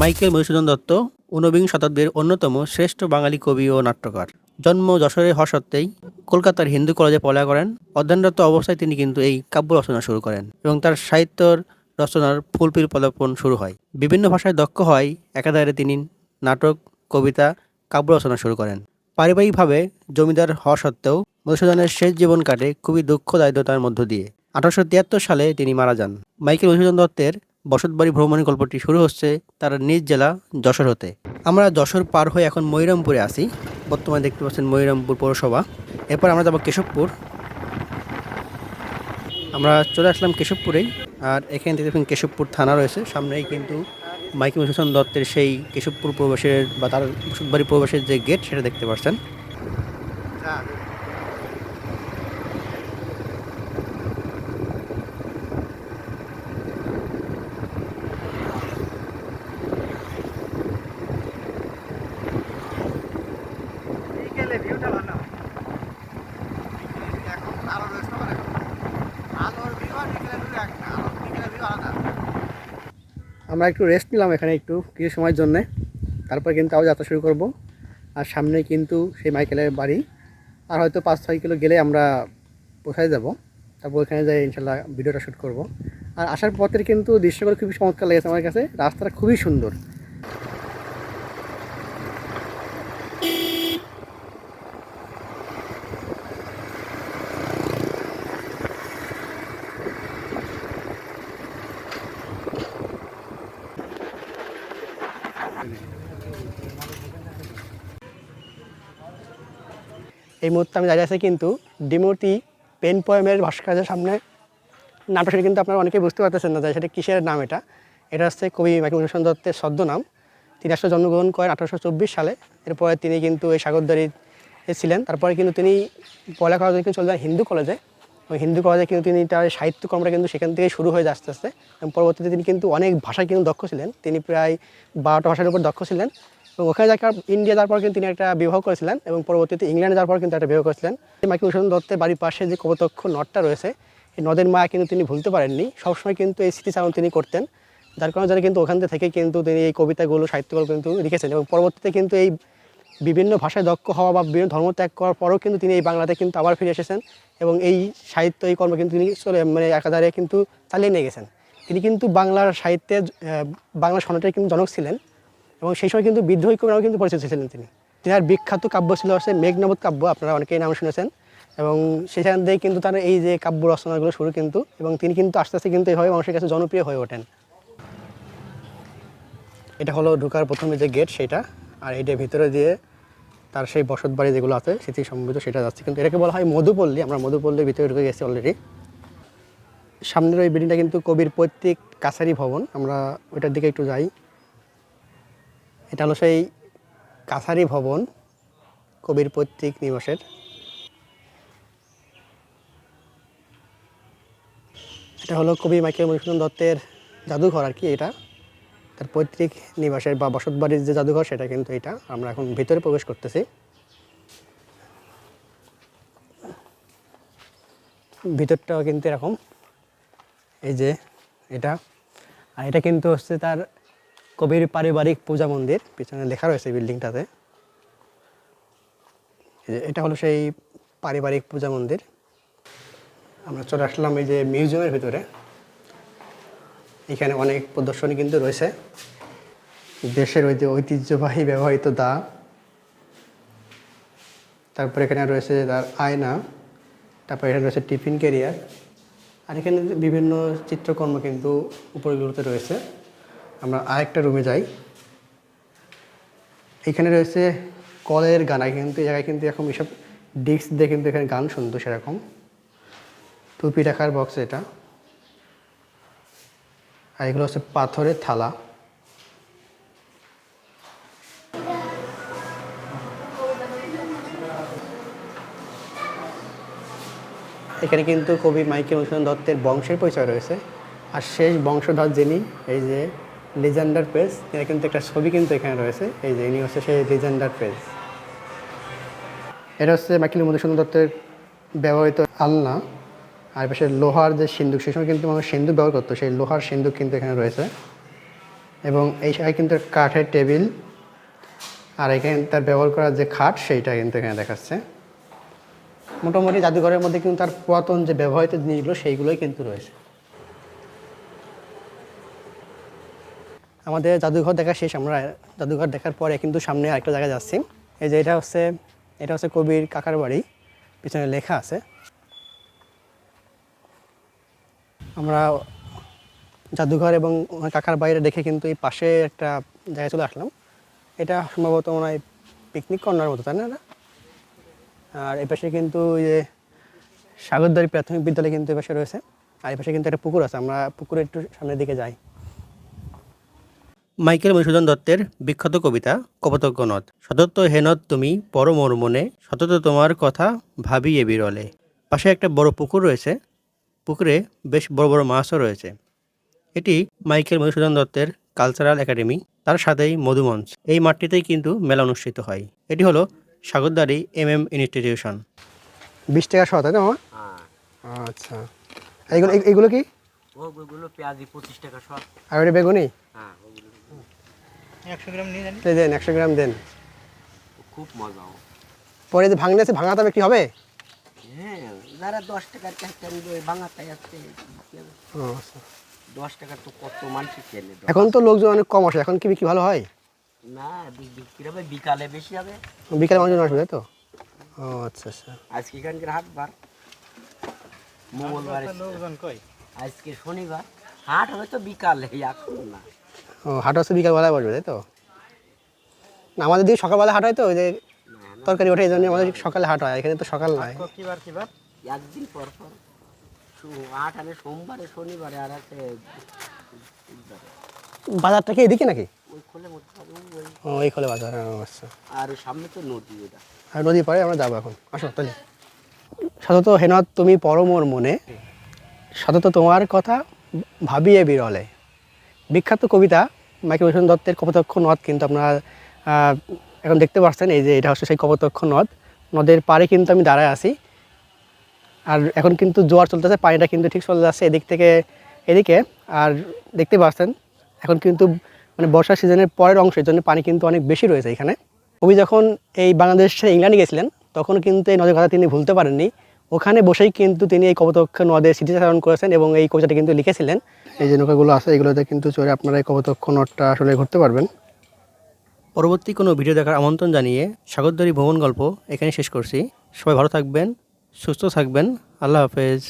Michael Madhusudan Dutta, ঊনবিংশ শতাব্দীর অন্যতম শ্রেষ্ঠ বাঙালি কবি ও নাট্যকার। জন্ম যশোরে হওয়া সত্ত্বেই কলকাতার হিন্দু কলেজে পড়া করেন। অধ্যয়নরত অবস্থায় তিনি কিন্তু এই কাব্য রচনা শুরু করেন এবং তার সাহিত্যর রচনার ফুলপির পদার্পণ শুরু হয়। বিভিন্ন ভাষায় দক্ষ হয় একাধারে তিনি নাটক, কবিতা, কাব্য রচনা শুরু করেন। পারিবারিকভাবে জমিদার হওয়া সত্ত্বেও মধুসূদনের শেষ জীবন কাটে খুবই দুঃখ দায়িত্বতার মধ্য দিয়ে। আঠারোশো তিয়াত্তর সালে তিনি মারা যান। মাইকেল মধুসূদন দত্তের বসতবাড়ি ভ্রমণের গল্পটি শুরু হচ্ছে তার নিজ জেলা যশোর হতে। আমরা যশোর পার হয়ে এখন ময়রামপুরে আসি বর্তমানে দেখতে পাচ্ছেন ময়রামপুর পৌরসভা। এরপর আমরা যাব কেশবপুর। আমরা চলে আসলাম কেশবপুরেই। আর এখানে থেকে দেখুন কেশবপুর থানা রয়েছে। সামনেই কিন্তু মাইকেল মধুসূদন দত্তের সেই কেশবপুর প্রবেশের বা তার বসতবাড়ি প্রবেশের যে গেট, সেটা দেখতে পাচ্ছেন। আমরা একটু রেস্ট নিলাম এখানে একটু কিছু সময়ের জন্যে। তারপর কিন্তু আবার যাত্রা শুরু করব। আর সামনে কিন্তু সেই মাইকেলের বাড়ি। আর হয়তো পাঁচ ছয় কিলো গেলে আমরা পৌঁছায় যাব। তারপর ওইখানে যাই, ইনশাল্লাহ ভিডিওটা শ্যুট করব। আর আসার পথের কিন্তু দৃশ্যগুলো খুবই চমৎকার লেগেছে আমার কাছে। রাস্তাটা খুবই সুন্দর। এই মুহূর্তে আমি দাঁড়িয়ে আছি কিন্তু ডিমোটি পেন পোয়েমের ভাস্কর্যের সামনে। নামটা সেটা কিন্তু আপনারা অনেকেই বুঝতে পারতেছেন না যে সেটা কিসের নাম এটা। এটা হচ্ছে কবি মাইকেল মধুসূদন দত্তের ছদ্মনাম তিনি আসলে জন্মগ্রহণ করেন আঠারোশো চব্বিশ সালে। এরপরে তিনি কিন্তু এই সাগরদারি ছিলেন। তারপরে কিন্তু তিনি করার জন্য কিন্তু চলে যান হিন্দু কলেজে। ওই হিন্দু কলেজে কিন্তু তিনি তার সাহিত্যকর্মটা কিন্তু সেখান থেকে শুরু হয়ে আস্তে আস্তে। এবং পরবর্তীতে তিনি কিন্তু অনেক ভাষায় কিন্তু দক্ষ ছিলেন। তিনি প্রায় বারোটা ভাষার উপর দক্ষ ছিলেন। এবং ওখানে যাওয়ার ইন্ডিয়া যাওয়ার পর কিন্তু তিনি একটা বিবাহ করেছিলেন এবং পরবর্তীতে ইংল্যান্ডে যাওয়ার পর কিন্তু একটা বিবাহ করেছিলেন। মাইকেল মধুসূদন দত্তের বাড়ির পাশে যে কপতক্ষ নদটা রয়েছে, এই নদের মায়া কিন্তু তিনি ভুলতে পারেননি। সবসময় কিন্তু এই স্মৃতিচারণ তিনি করতেন। যার কারণে জানি কিন্তু ওখান থেকে কিন্তু তিনি এই কবিতাগুলো, সাহিত্যগুলো কিন্তু লিখেছেন এবং পরবর্তীতে কিন্তু এই বিভিন্ন ভাষায় দক্ষ হওয়া বা বিভিন্ন ধর্ম ত্যাগ করার পরেও কিন্তু তিনি এই বাংলাতে কিন্তু আবার ফিরে এসেছেন এবং এই সাহিত্য, এই কর্ম কিন্তু তিনি চলে মানে একাধারে কিন্তু চালিয়ে নিয়ে গেছেন। তিনি কিন্তু বাংলার সাহিত্যে বাংলা সনাটের কিন্তু জনক ছিলেন। এবং সেই সময় কিন্তু বিদ্রোহী কবি নামেও কিন্তু পরিচিত ছিলেন তিনি। তিনার বিখ্যাত কাব্য ছিল হচ্ছে মেঘনাবত কাব্য, আপনারা অনেকেই নাম শুনেছেন। এবং সেখান থেকে কিন্তু তার এই যে কাব্য রচনাগুলো শুরু কিন্তু, এবং তিনি কিন্তু আস্তে আস্তে কিন্তু এইভাবে মানুষের কাছে জনপ্রিয় হয়ে ওঠেন। এটা হলো ঢোকার প্রথমে যে গেট, সেটা। আর এইটার ভিতরে দিয়ে তার সেই বসত বাড়ি যেগুলো আছে স্মৃতি সম্বলিত সেটা যাচ্ছে। কিন্তু এটাকে বলা হয় মধুপল্লী, আমরা মধুপল্লীর ভিতরে ঢুকে গেছি অলরেডি সামনের ওই বিল্ডিংটা কিন্তু কবির পৈতৃক কাছারি ভবন, আমরা ওইটার দিকে একটু যাই। এটা হলো সেই কাছারি ভবন, কবির পৈতৃক নিবাসের। এটা হলো কবি মাইকেল মধুসূদন দত্তের জাদুঘর আর কি এটা। তার পৈতৃক নিবাসের বা বসতবাড়ির যে জাদুঘর সেটা কিন্তু এটা। আমরা এখন ভিতরে প্রবেশ করতেছি। ভিতরটাও কিন্তু এরকম। এই যে এটা। আর এটা কিন্তু হচ্ছে তার কবির পারিবারিক পূজা মন্দির, পিছনে লেখা রয়েছে বিল্ডিংটাতে। এটা হলো সেই পারিবারিক পূজা মন্দির। আমরা চলে আসলাম এই যে মিউজিয়ামের ভিতরে। এখানে অনেক প্রদর্শনী কিন্তু রয়েছে। দেশের ওই যে ঐতিহ্যবাহী ব্যবহৃত দা। তারপর এখানে রয়েছে তার আয়না। তারপর এখানে রয়েছে টিফিন ক্যারিয়ার। আর এখানে বিভিন্ন চিত্রকর্ম কিন্তু উপরগুলোতে রয়েছে। আমরা আরেকটা রুমে যাই। এখানে রয়েছে কলের গান। কিন্তু, এই জায়গায় কিন্তু এখন এসব ডিস্ক দিয়ে কিন্তু এখানে গান শুনতো সেরকম। টুপি রাখার বক্স এটা। আর এগুলো হচ্ছে পাথরের থালা। এখানে কিন্তু কবি মাইকেল মধুসূদন দত্তের বংশের পরিচয় রয়েছে। আর শেষ বংশধর যিনি, এই যে লিজেন্ডার পেজ এর কিন্তু একটা ছবি কিন্তু এখানে রয়েছে। এই যে, ইনি হচ্ছে সেই লিজেন্ডার পেজ এটা হচ্ছে মাইকেল মধুসূদন দত্তের ব্যবহৃত আলনা। আর পাশে লোহার যে সিন্দুক, সেই সময় কিন্তু মানুষ সিন্দুক ব্যবহার করতো। সেই লোহার সিন্দুক কিন্তু এখানে রয়েছে। এবং এই জায়গায় কিন্তু কাঠের টেবিল। আর এখানে তার ব্যবহার করার যে খাট, সেইটা কিন্তু এখানে দেখাচ্ছে। মোটামুটি জাদুঘরের মধ্যে কিন্তু তার পুরাতন যে ব্যবহৃত জিনিসগুলো, সেইগুলোই কিন্তু রয়েছে। আমাদের জাদুঘর দেখা শেষ, আমরা জাদুঘর দেখার পরে কিন্তু সামনে আরেকটা জায়গায় যাচ্ছি। এই যে এটা হচ্ছে এটা হচ্ছে কবির কাকার বাড়ি, পিছনে লেখা আছে। আমরা জাদুঘর এবং কাকার বাইরে দেখে কিন্তু এই পাশে একটা জায়গায় চলে আসলাম। এটা সম্ভবত মনে হয় পিকনিক কর্নার মতো, তাই না? আর এই পাশে কিন্তু যে সাগরদারি প্রাথমিক বিদ্যালয় কিন্তু এই পাশে রয়েছে। আর এই পাশে কিন্তু একটা পুকুর আছে, আমরা পুকুরে একটু সামনের দিকে যাই। মাইকেল মধুসূদন দত্তের বিখ্যাত কবিতা কপতজ্ঞ নদ সতত হেনদ তুমি পরমর মনে সতত তোমার কথা ভাবিয়ে বিরলে। পাশে একটা বড় পুকুর রয়েছে। পুকুরে বেশ বড় বড় মাছও রয়েছে। এটি মাইকেল মধুসূদন দত্তের কালচারাল একাডেমি। তার সাথেই মধুমঞ্চ। এই মাঠটিতেই কিন্তু মেলা অনুষ্ঠিত হয়। এটি হলো সাগরদারি এম এম ইনস্টিটিউশন। বিশ টাকা শত তাই না হ্যাঁ। আচ্ছা। এইগুলো এই- এইগুলো কি? ওগুলো পেঁয়াজি পঁচিশ টাকা সব আর বেগুনি? হ্যাঁ একশো গ্রাম নিয়ে জানি দেন একশো গ্রাম দেন। খুব মজা পরে যে ভাঙলে আছে ভাঙা তবে কি হবে? হ্যাঁ যারা দশ টাকার নিবে ওই বাঙাতাই আসছে আচ্ছা। দশ টাকার তো কত মানুষ কেনে এখন তো লোকজন অনেক কম আসে এখন কি বিক্রি ভালো হয়? না বিক্রি হবে বিকালে বেশি হবে। বিকালে মানুষজন আসবে তাই তো? ও আচ্ছা আচ্ছা। আজকে এখানকার হাট বার মঙ্গলবার লোকজন কই আজকে শনিবার। হাট হবে তো বিকালে এখন না। ও হাট হচ্ছে বিকালবেলায় বসবে তাই তো? না আমাদের দিকে সকালবেলা হাট হয় তো ওই যে তরকারি ওঠে এই জন্য আমাদের সকালে হাট হয় এখানে তো সকাল নয় কিবার কিবার? একদিন পর পর। হাট আনে সোমবারে শনিবারে আর আছে বাজারটা কি এদিকে নাকি? ও এই খোলে বাজার আচ্ছা। আর সামনে তো নদী ওটা আর নদী পাড়ে আমরা যাব এখন। আসো তাহলে। সতত হেনত তুমি পরমোর মনে। সতত তোমার কথা ভাবিয়ে বিরলে। বিখ্যাত কবিতা মাইকেল দত্তের কপোতক্ষ নদ, কিন্তু আপনারা এখন দেখতে পাচ্ছেন, এই যে এটা হচ্ছে সেই কপোতক্ষ নদ। নদের পাড়ে কিন্তু আমি দাঁড়ায় আছি। আর এখন কিন্তু জোয়ার চলতেছে, পানিটা কিন্তু ঠিক চলে যাচ্ছে এদিক থেকে এদিকে। আর দেখতে পাচ্ছেন, এখন কিন্তু মানে বর্ষা সিজনের পরের অংশের জন্য পানি কিন্তু অনেক বেশি রয়েছে এখানে। কবি যখন এই বাংলাদেশে ইংল্যান্ডে গেছিলেন, তখন কিন্তু এই নদের কথা তিনি ভুলতে পারেননি। ওখানে বসেই কিন্তু তিনি এই কবতক্ষ নদের স্মৃতিচারণ করেছেন এবং এই কবিতাটি কিন্তু লিখেছিলেন। এই যে নৌকাগুলো আছে, এগুলোতে কিন্তু চড়ে আপনারা এই কবতক্ষ নদটা আসলে ঘুরতে পারবেন। পরবর্তী কোনো ভিডিও দেখার আমন্ত্রণ জানিয়ে সাগরদরি ভ্রমণ গল্প এখানে শেষ করছি। সবাই ভালো থাকবেন, সুস্থ থাকবেন। আল্লাহ হাফেজ।